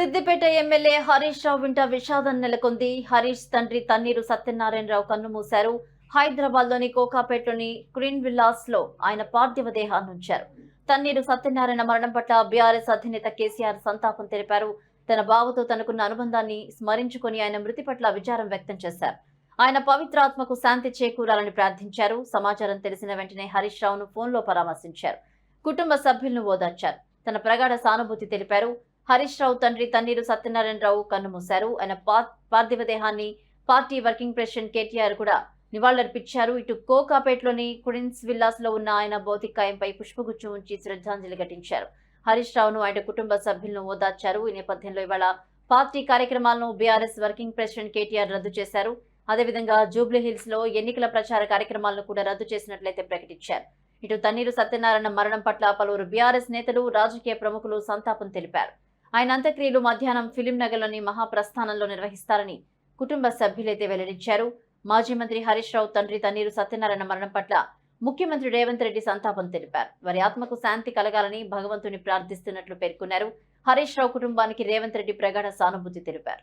Siddipet MLA Harish Rao వింట విషాదం నెలకొంది. హరీష్ తండ్రి తన్నీరు సత్యనారాయణరావు కన్నుమూశారు. హైదరాబాద్లోని కోకాపేటలోని క్రీన్ విల్లాస్లో ఆయన పార్థివ దేహాన్ని ఉంచారు. తన్నీరు సత్యనారాయణ మరణం పట్ల బీఆర్ఎస్ అధినేత కేసీఆర్ సంతాపం తెలిపారు. తన బావతో తనకున్న అనుబంధాన్ని స్మరించుకొని ఆయన మృతి పట్ల విచారం వ్యక్తం చేశారు. ఆయన పవిత్రాత్మకు శాంతి చేకూరాలని ప్రార్థించారు. సమాచారం తెలిసిన వెంటనే హరీష్ రావును ఫోన్లో పరామర్శించారు. కుటుంబ సభ్యులను ఓదార్చారు. తన ప్రగాఢ సానుభూతి తెలిపారు. హరీష్ రావు తండ్రి తన్నీరు సత్యనారాయణరావు కన్నుమూశారు ఆయన పార్థివ దేహాన్ని పార్టీ వర్కింగ్ ప్రెసిడెంట్ కేటీఆర్ కూడా నివాళులర్పించారు. ఇటు కోకాపేటలోని కుడిన్స్ విల్లాస్లో ఉన్న ఆయన భౌతికాయంపై పుష్పగుచ్చం ఉంచి శ్రద్ధాంజలి ఘటించారు. హరీష్ రావును ఆయన కుటుంబ సభ్యులను ఓదార్చారు. ఈ నేపథ్యంలో ఇవాళ పార్టీ కార్యక్రమాలను బీఆర్ఎస్ వర్కింగ్ ప్రెసిడెంట్ కేటీఆర్ రద్దు చేశారు. అదేవిధంగా జూబ్లీ హిల్స్లో ఎన్నికల ప్రచార కార్యక్రమాలను కూడా రద్దు చేసినట్లయితే ప్రకటించారు. ఇటు తన్నీరు సత్యనారాయణ మరణం పట్ల పలువురు బీఆర్ఎస్ నేతలు రాజకీయ ప్రముఖులు సంతాపం తెలిపారు. ఆయన అంత్యక్రియలు మధ్యాహ్నం ఫిలిం నగర్లోని మహాప్రస్థానంలో నిర్వహిస్తారని కుటుంబ సభ్యులైతే వెల్లడించారు. మాజీ మంత్రి హరీష్ రావు తండ్రి తన్నీరు సత్యనారాయణ మరణం పట్ల ముఖ్యమంత్రి రేవంత్ రెడ్డి సంతాపం తెలిపారు. వారి ఆత్మకు శాంతి కలగాలని భగవంతుని ప్రార్థిస్తున్నట్లు పేర్కొన్నారు. హరీష్ రావు కుటుంబానికి రేవంత్ రెడ్డి ప్రగాఢ సానుభూతి తెలిపారు.